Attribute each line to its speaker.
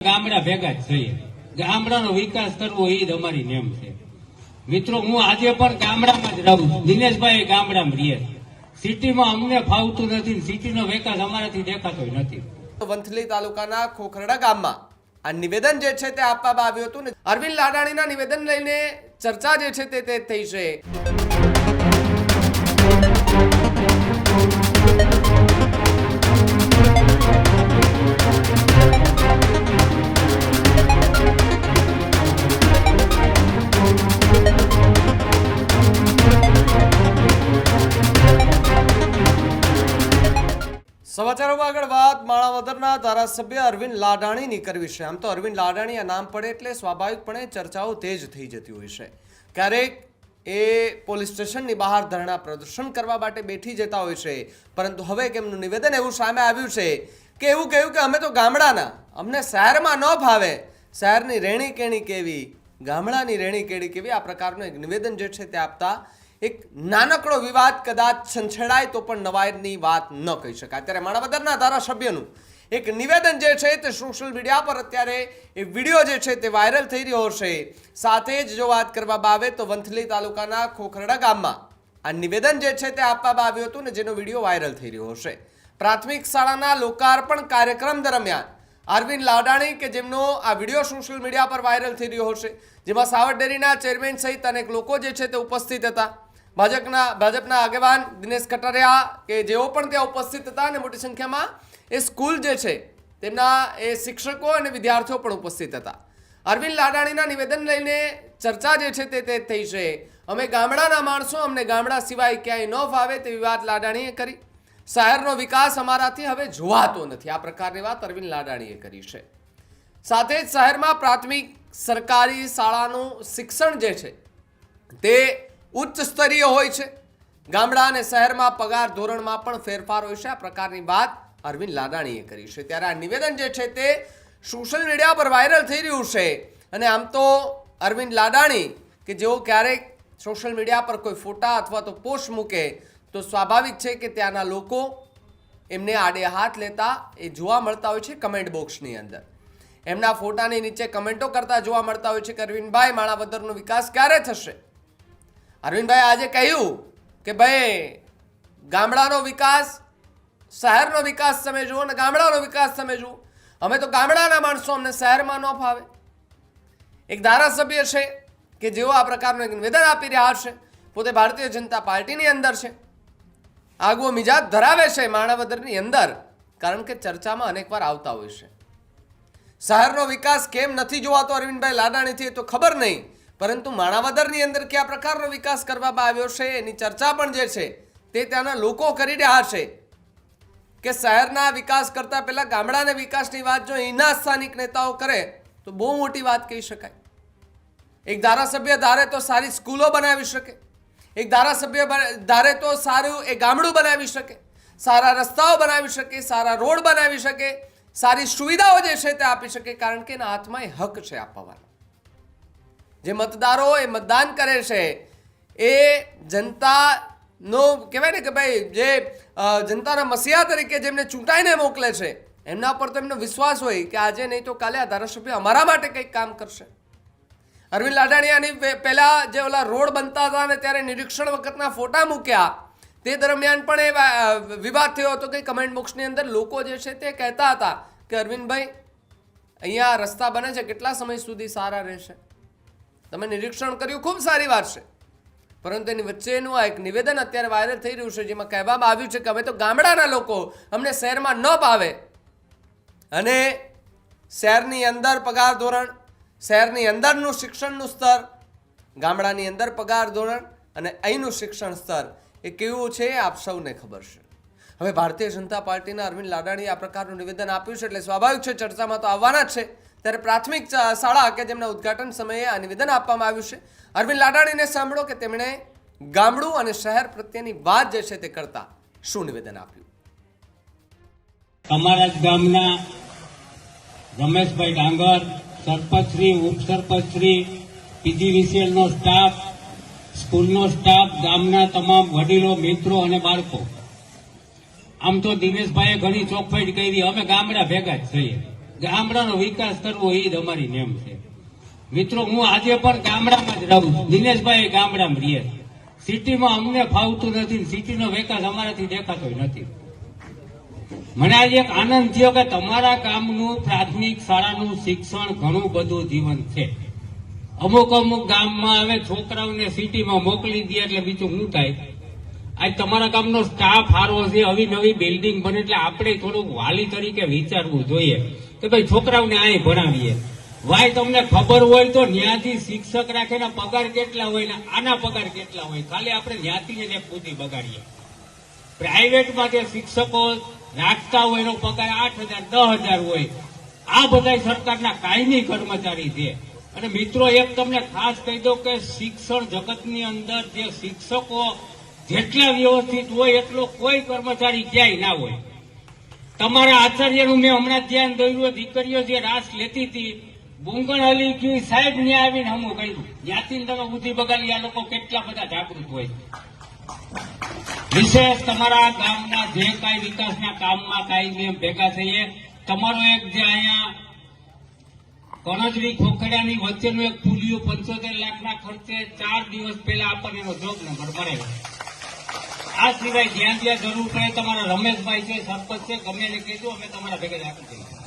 Speaker 1: ગામડા ભેગા જ થઈએ. ગામડાનો વિકાસ કરવો એ જ અમારી નેમ છે. મિત્રો, હું આજે પણ ગામડામાં જ રહું દિનેશભાઈ ગામડામાં રહીએ સિટીમાં અમને ફાવતું નથી સિટીનો વિકાસ અમારાથી દેખાતો નથી.
Speaker 2: વંથલી તાલુકાના ખોખરડા ગામમાં આ નિવેદન જે છે તે આપવામાં આવ્યું હતું ને અરવિંદ લાડાણીના નિવેદન લઈને ચર્ચા જે છે તે થઈ છે. સમાચારોમાં આગળ વાત. માણાવદરના ધારાસભ્ય અરવિંદ લાડાણીની કરવી છે. આમ તો અરવિંદ લાડાણી નામ પડે એટલે સ્વાભાવિકપણે ચર્ચાઓ તેજ થઈ જતી હોય છે. ક્યારેક એ પોલીસ સ્ટેશનની બહાર ધરણા પ્રદર્શન કરવા માટે બેઠી જતા હોય છે. પરંતુ હવે કેમનું નિવેદન એવું સામે આવ્યું છે કે એવું કહ્યું કે અમે તો ગામડાના. અમને શહેરમાં ન ભાવે શહેરની રહેણી કેણી કેવી, ગામડાની રહેણી કેણી કેવી, આ પ્રકારનું એક નિવેદન જે છે તે આપતા એક નાનકડો વિવાદ કદાચ છંછેડાય તો પણ નવાઈની વાત ન કહી શકાય. ત્યારે માણાવદરના ધારાસભ્યનું એક નિવેદન જે છે તે સોશિયલ મીડિયા પર અત્યારે એ વીડિયો જે છે તે વાયરલ થઈ રહ્યો છે. સાથે જ જો વાત કરવામાં આવે તો વંથલી તાલુકાના ખોખરડા ગામમાં આ નિવેદન જે છે તે આપવામાં આવ્યું હતું ને જેનો વીડિયો વાયરલ થઈ રહ્યો છે. પ્રાથમિક શાળાના લોકાર્પણ કાર્યક્રમ દરમિયાન અરવિંદ લાડાણી કે જેમનો આ વીડિયો સોશિયલ મીડિયા પર વાયરલ થઈ રહ્યો હશે, જેમાં સાવર ડેરીના ચેરમેન સહિત અનેક લોકો જે છે તે ઉપસ્થિત હતા. ભાજપના ભાજપના આગેવાન દિનેશ કટારિયા કે જેઓ પણ ત્યાં ઉપસ્થિત હતા અને મોટી સંખ્યામાં એ સ્કૂલ જે છે, તેમના એ શિક્ષકો અને વિદ્યાર્થીઓ પણ ઉપસ્થિત હતા. અરવિંદ લાડાણીના નિવેદન લઈને ચર્ચા જે છે તે તે થઈ છે. અમે ગામડાના માણસો, અમને ગામડા સિવાય ક્યાંય ન ફાવે તેવી વાત લાડાણીએ કરી. શહેરનો વિકાસ અમારાથી હવે જોવાતો નથી. આ પ્રકારની વાત અરવિંદ લાડાણીએ કરી છે. સાથે જ શહેરમાં પ્રાથમિક સરકારી શાળાનું શિક્ષણ જે છે, તે ઉચ્ચ સ્તરીય હોય છે. ગામડા અને શહેરમાં પગાર ધોરણમાં પણ ફેરફાર હોય છે. આ પ્રકારની વાત અરવિંદ લાડાણીએ કરી છે. ત્યારે આ નિવેદન જે છે તે સોશિયલ મીડિયા પર વાયરલ થઈ રહ્યું છે. અને આમ તો અરવિંદ લાડાણી કે જેઓ ક્યારેક સોશિયલ મીડિયા પર કોઈ ફોટા અથવા તો પોસ્ટ મૂકે તો સ્વાભાવિક છે કે ત્યાંના લોકો એમને આડે હાથ લેતા એ જોવા મળતા હોય છે કમેન્ટ બોક્સની અંદર. એમના ફોટાની નીચે કમેન્ટો કરતા જોવા મળતા હોય છે કે અરવિંદભાઈ, માણાવદરનો વિકાસ ક્યારે થશે? અરવિંદભાઈ આજે કહ્યું કે ભાઈ, ગામડાનો વિકાસ, શહેરનો વિકાસ તમે જુઓ અને ગામડાનો વિકાસ તમે જુઓ. અમે તો ગામડાના માણસો અમને શહેરમાં ન ફાવે. એક ધારાસભ્ય છે કે જેઓ આ પ્રકારનું એક નિવેદન આપી રહ્યા છે, પોતે ભારતીય જનતા પાર્ટીની અંદર છે. આગવો મિજાજ ધરાવે છે માણાવદરની અંદર, કારણ કે ચર્ચામાં અનેકવાર આવતા હોય છે. શહેરનો વિકાસ કેમ નથી જોવાતો અરવિંદભાઈ લાડાણીથી તો ખબર નહીં. પરંતુ માણાવદરની અંદર કયા પ્રકારનો વિકાસ કરવામાં આવ્યો છે એની ચર્ચા પણ જે છે તે ત્યાંના લોકો કરી રહ્યા છે. કે શહેરના વિકાસ કરતા પહેલા ગામડાના વિકાસની વાત જો એના સ્થાનિક નેતાઓ કરે, તો બહુ મોટી વાત કહી શકાય. એક ધારાસભ્ય ધારે તો સારી સ્કૂલો બનાવી શકે. એક ધારાસભ્ય ધારે તો સારું એ ગામડું બનાવી શકે. સારા રસ્તાઓ બનાવી શકે, સારા રોડ બનાવી શકે. સારી સુવિધાઓ જે છે તે આપી શકે, કારણ કે એના હાથમાં એ હક છે આપવાનો જે મતદારો એ મતદાન કરે છે, એ જનતાનો કહેવાય ને કે ભાઈ જે જનતાના મસીહા તરીકે જેમને ચૂંટાઈને મોકલે છે, એમના પર તો એમનો વિશ્વાસ હોય કે આજે નહીં તો કાલે આ ધારાસભ્ય અમારા માટે કંઈક કામ કરશે. અરવિંદ લાડાણીયાની પહેલાં જે ઓલા રોડ બનતા હતા ને ત્યારે નિરીક્ષણ વખતના ફોટા મૂક્યા, તે દરમિયાન પણ એ વિવાદ થયો હતો કે કમેન્ટ બોક્સની અંદર લોકો જે છે તે કહેતા હતા કે અરવિંદભાઈ, અહીંયા રસ્તા બને છે, કેટલા સમય સુધી સારા રહેશે? તમે નિરીક્ષણ કર્યું, ખૂબ સારી વાત છે. પરંતુ એની વચ્ચેનું આ એક નિવેદન અત્યારે વાયરલ થઈ રહ્યું છે, જેમાં કહેવામાં આવ્યું છે કે અમે તો ગામડાના લોકો, અમને શહેરમાં ન પાવે અને શહેરની અંદર પગાર ધોરણ, શહેરની અંદરનું શિક્ષણનું સ્તર, ગામડાની અંદર પગાર ધોરણ અને અહીંનું શિક્ષણ સ્તર, એ કેવું છે આપ સૌને ખબર છે. હવે ભારતીય જનતા પાર્ટીના અરવિંદ લાડાણીએ આ પ્રકારનું નિવેદન આપ્યું છે, એટલે સ્વાભાવિક છે, ચર્ચામાં તો આવવાના જ છે. ત્યારે પ્રાથમિક શાળા કે જેમના ઉદ્ઘાટન સમયે આ નિવેદન આપવામાં આવ્યું છે. અરવિંદ લાડાણીને સાંભળો કે તેમણે ગામડું અને શહેર પ્રત્યેની વાત જે છે તે કરતા શું નિવેદન આપ્યું?
Speaker 1: અમારા ગામના રમેશભાઈ ડાંગર, સરપંચશ્રી, ઉપસરપંચશ્રી પીજીવીસીએલનો સ્ટાફ સ્કૂલનો સ્ટાફ ગામના તમામ વડીલો, મિત્રો અને બાળકો. આમ તો દિનેશભાઈએ ઘણી ચોકફાઈટ કરી. અમે ગામડા ભેગા જ છીએ ગામડાનો વિકાસ કરવો એ જ અમારી નેમ છે. મિત્રો, હું આજે પણ ગામડામાં જ રહું દિનેશભાઈ ગામડામાં રહીએ સિટીમાં અમને ફાવતું નથી સિટીનો વિકાસ અમારાથી દેખાતો નથી. મને આજે એક આનંદ થયો કે તમારા ગામનું પ્રાથમિક શાળાનું શિક્ષણ ઘણું બધું જીવન છે. અમુક અમુક ગામમાં હવે છોકરાઓને સિટીમાં મોકલી દે એટલે બીજું શું થાય? આજ તમારા ગામનો સ્ટાફ સારો છે આવી નવી બિલ્ડિંગ બને એટલે આપણે થોડુંક વાલી તરીકે વિચારવું જોઈએ. કે ભાઈ છોકરાઓને અહીં ભણાવીએ. ભાઈ તમને ખબર હોય તો ન્યાથી શિક્ષક રાખે ને પગાર કેટલા હોય ને આના પગાર કેટલા હોય. ખાલી આપણે ન્યાથી જ બુદ્ધિ બગાડીએ. પ્રાઇવેટમાં જે શિક્ષકો રાખતા હોય એનો પગાર આઠ હજાર, દસ હજાર હોય. આ બધા સરકારના કાયમી કર્મચારી છે. અને મિત્રો, એક તમને ખાસ કહી દઉં કે શિક્ષણ જગતની અંદર જે શિક્ષકો જેટલા વ્યવસ્થિત હોય એટલો કોઈ કર્મચારી ક્યાંય ના હોય. તમારા આચાર્યનું મેં હમણાં ધ્યાન દોર્યું દીકરીઓ જે રાસ લેતી હતી બુંગણ અલી ગયું સાહેબ ને આવીને હમું કહ્યું જ્યાંથી તમે બુદ્ધિ બગાડી, આ લોકો કેટલા બધા જાગૃત હોય. વિશેષ તમારા ગામના જે કાંઈ વિકાસના કામમાં કાંઈ ભેગા થઈએ, તમારો એક જે અહીંયા કણજરી ખોખડાની વચ્ચેનું એક પુલિયું પંચોતેર લાખના ખર્ચે ચાર દિવસ પહેલા આપણને એનો જોબ નંબર મળેલો આ સિવાય જ્યાં જ્યાં જરૂર પડે તમારા રમેશભાઈ છે, સરપંચ છે, ગમે એને કહેજો, અમે તમારા ભેગા આપી દઈએ